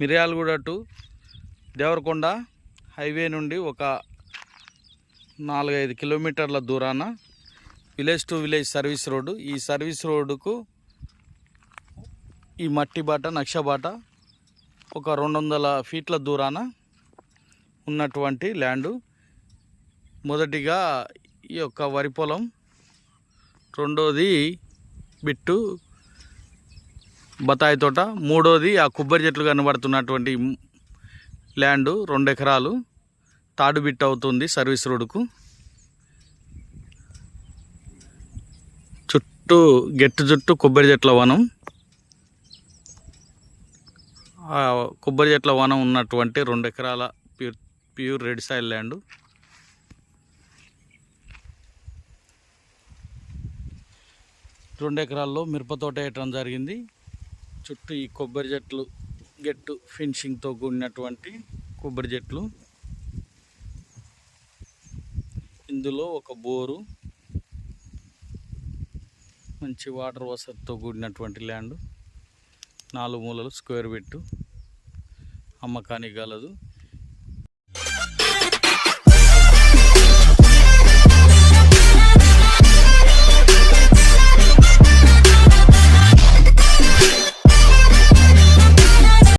Miryalaguda to Devarakonda highway నుండి ఒక నాలుగైదు కిలోమీటర్ల దూరాన village to village service road. ఈ సర్వీస్ రోడ్డుకు ఈ మట్టి బాట నక్షబాట ఒక రెండు వందల ఫీట్ల దూరాన ఉన్నటువంటి ల్యాండు. మొదటిగా ఈ యొక్క వరి పొలం రెండోది బిట్టు బత్తాయి తోట. మూడోది ఆ కొబ్బరి చెట్లు కనబడుతున్నటువంటి ల్యాండు రెండు ఎకరాలు. తాడుబిట్ అవుతుంది సర్వీస్ రోడ్డుకు. చుట్టూ గెట్టు చుట్టూ కొబ్బరి చెట్ల వనం. కొబ్బరి చెట్ల వనం ఉన్నటువంటి రెండు ఎకరాల pure pure red soil land. రెండు ఎకరాల్లో మిరపతోట వేయటం జరిగింది. చుట్టూ ఈ కొబ్బరి చెట్లు గెట్టు ఫినిషింగ్తో కూడినటువంటి కొబ్బరి చెట్లు. ఇందులో ఒక బోరు మంచి వాటర్ వసతితో కూడినటువంటి ల్యాండ్ నాలుగు మూలలు స్క్వేర్ పెట్టు అమ్మకానికి గలదు.